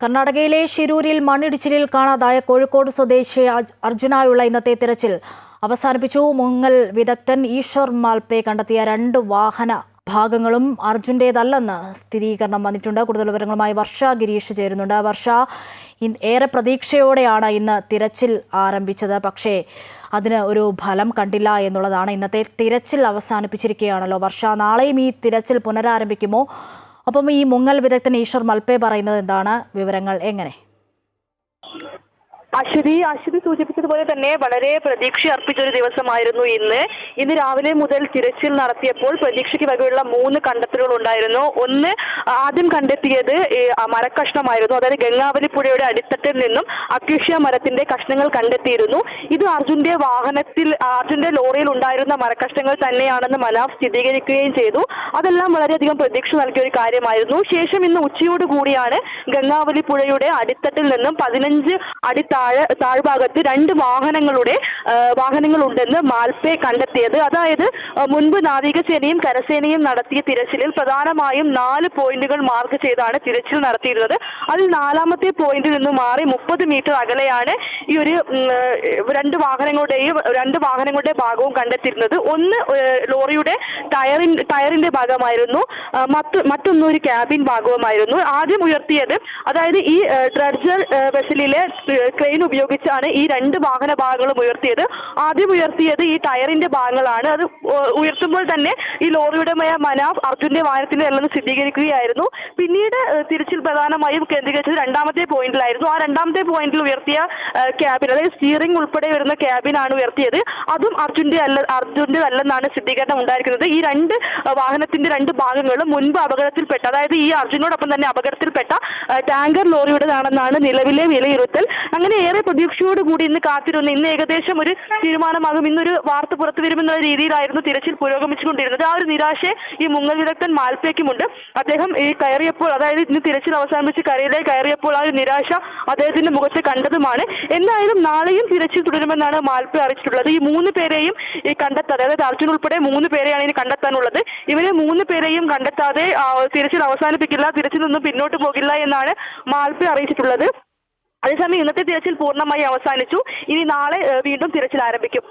കർണാടകയിലെ ഷിരൂരിൽ മണ്ണിടിച്ചിലിൽ കാണാതായ കോഴിക്കോട് സ്വദേശി അർജുനായുള്ള ഇന്നത്തെ തിരച്ചിൽ. അവസാനിപ്പിച്ചു. മുങ്ങൽ വിദഗ്ധൻ ഈശ്വർ മാൽപേ കണ്ടെത്തിയ രണ്ട് വാഹന ഭാഗങ്ങളും അർജുന്റേതല്ലെന്ന് സ്ഥിരീകരണം വന്നിട്ടുണ്ട്. കൂടുതൽ വിവരങ്ങളുമായി വർഷ ഗിരീഷ് ചേരുന്നുണ്ട്. വർഷ ഏറെ പ്രതീക്ഷയോടെയാണ് ഇന്ന് തിരച്ചിൽ ആരംഭിച്ചത്. പക്ഷേ അതിന് ഒരു ഫലം കണ്ടില്ല എന്നുള്ളതാണ് ഇന്നത്തെ തിരച്ചിൽ അവസാനിപ്പിച്ചിരിക്കുകയാണല്ലോ. വർഷ നാളെയും ഈ തിരച്ചിൽ പുനരാരംഭിക്കുമോ? അപ്പം ഈ മുങ്ങൽ വിദഗ്ധൻ ഈശ്വർ മൽപേ പറയുന്നത് എന്താണ്? വിവരങ്ങൾ എങ്ങനെ? അശ്വതി അശ്വതി സൂചിപ്പിച്ചതുപോലെ തന്നെ വളരെ പ്രതീക്ഷ അർപ്പിച്ച ഒരു ദിവസമായിരുന്നു ഇന്ന്. ഇന്ന് രാവിലെ മുതൽ തിരച്ചിൽ നടത്തിയപ്പോൾ പ്രതീക്ഷയ്ക്ക് വകയുള്ള മൂന്ന് കണ്ടെത്തലുകൾ ഉണ്ടായിരുന്നു. ഒന്ന് ആദ്യം കണ്ടെത്തിയത് മരക്കഷ്ണമായിരുന്നു. അതായത് ഗംഗാവലി പുഴയുടെ അടിത്തട്ടിൽ നിന്നും അക്യുഷ്യ മരത്തിന്റെ കഷ്ണങ്ങൾ കണ്ടെത്തിയിരുന്നു. ഇത് അർജുന്റെ വാഹനത്തിൽ അർജുന്റെ ലോറിയിൽ ഉണ്ടായിരുന്ന മരക്കഷ്ണങ്ങൾ തന്നെയാണെന്ന് മനാഫ് സ്ഥിരീകരിക്കുകയും ചെയ്തു. അതെല്ലാം വളരെയധികം പ്രതീക്ഷ നൽകിയ ഒരു കാര്യമായിരുന്നു. ശേഷം ഇന്ന് ഉച്ചയോടുകൂടിയാണ് ഗംഗാവലി പുഴയുടെ അടിത്തട്ടിൽ നിന്നും പതിനഞ്ച് അടി താഴ്ഭാഗത്ത് രണ്ട് വാഹനങ്ങളുടെ വാഹനങ്ങൾ ഉണ്ടെന്ന് മാൽപേ കണ്ടെത്തിയത്. അതായത് മുൻപ് നാവികസേനയും കരസേനയും നടത്തിയ തിരച്ചിലിൽ പ്രധാനമായും നാല് പോയിന്റുകൾ മാർക്ക് ചെയ്താണ് തിരച്ചിൽ നടത്തിയിരുന്നത്. അതിൽ നാലാമത്തെ പോയിന്റിൽ നിന്ന് മാറി മുപ്പത് മീറ്റർ അകലെയാണ് ഈ ഒരു രണ്ട് വാഹനങ്ങളുടെയും രണ്ട് വാഹനങ്ങളുടെ ഭാഗവും കണ്ടെത്തിയിരുന്നത്. ഒന്ന് ലോറിയുടെ ടയറിൻ ടയറിന്റെ ഭാഗമായിരുന്നു. മറ്റു മറ്റ് മറ്റൊന്ന് ഒരു ക്യാബിൻ ഭാഗവുമായിരുന്നു. ആദ്യം ഉയർത്തിയത് അതായത് ഈ ഡ്രഡ്ജർ ക്രെയിൻ ഉപയോഗിച്ചാണ് ഈ രണ്ട് വാഹന ഭാഗങ്ങളും ഉയർത്തിയത്. ആദ്യം ഉയർത്തിയത് ഈ ടയറിന്റെ ഭാഗങ്ങളാണ്. അത് ഉയർത്തുമ്പോൾ തന്നെ ഈ ലോറിയുടെ മനാഫ് അർജുന്റെ വാഹനത്തിന്റെ അല്ലെന്ന് സ്ഥിരീകരിക്കുകയായിരുന്നു പിന്നീട് തിരിച്ചിൽ പ്രധാനമായും കേന്ദ്രീകരിച്ചത് രണ്ടാമത്തെ പോയിന്റിലായിരുന്നു. ആ രണ്ടാമത്തെ പോയിന്റിൽ ഉയർത്തിയ ക്യാബിൻ അതായത് സ്റ്റിയറിംഗ് ഉൾപ്പെടെ വരുന്ന ക്യാബിനാണ് ഉയർത്തിയത്. അതും അർജുന്റെ അല്ല അർജുന്റെ അല്ലെന്നാണ് സ്ഥിരീകരണം ഉണ്ടായിരിക്കുന്നത്. ഈ രണ്ട് വാഹനത്തിന്റെ രണ്ട് ഭാഗങ്ങളും മുൻപ് അപകടത്തിൽപ്പെട്ട അതായത് ഈ അർജുനോടൊപ്പം തന്നെ അപകടത്തിൽപ്പെട്ട ടാങ്കർ ലോറിയുടേതാണെന്നാണ് നിലവിലെ വിലയിരുത്തൽ. അങ്ങനെ ഏറെ പ്രതീക്ഷയോട് കൂടി ഇന്ന് കാത്തിരുന്നു. ഇന്ന് ഏകദേശം ഒരു തീരുമാനമാകും. ഇന്നൊരു വാർത്ത പുറത്തു വരുമെന്നുള്ള രീതിയിലായിരുന്നു തിരച്ചിൽ പുരോഗമിച്ചുകൊണ്ടിരുന്നത്. ആ ഒരു നിരാശ ഈ മുങ്ങൽ വിദഗ്ധൻ മാൽപ്പേക്കുമുണ്ട്. അദ്ദേഹം ഈ കയറിയപ്പോൾ അതായത് ഇന്ന് തിരച്ചിൽ അവസാനിപ്പിച്ച് കരയിലേക്ക് കയറിയപ്പോൾ ആ ഒരു നിരാശ അദ്ദേഹത്തിന്റെ മുഖത്ത് കണ്ടതുമാണ്. എന്തായാലും നാളെയും തിരച്ചിൽ തുടരുമെന്നാണ് മാൽപ്പ അറിയിച്ചിട്ടുള്ളത്. ഈ മൂന്ന് പേരെയും ഈ കണ്ടെത്താതെ അതായത് അർജുൻ ഉൾപ്പെടെ മൂന്ന് പേരെയാണ് ഇനി കണ്ടെത്താനുള്ളത്. ഇവരെ മൂന്ന് പേരെയും കണ്ടെത്താതെ തിരച്ചിൽ അവസാനിപ്പിക്കില്ല തിരച്ചിൽ നിന്നും പിന്നോട്ട് പോകില്ല എന്നാണ് മാൽപ്പ അറിയിച്ചിട്ടുള്ളത്. അതേസമയം ഇന്നത്തെ തിരച്ചിൽ പൂർണമായി അവസാനിച്ചു. ഇനി നാളെ വീണ്ടും തിരച്ചിൽ ആരംഭിക്കും.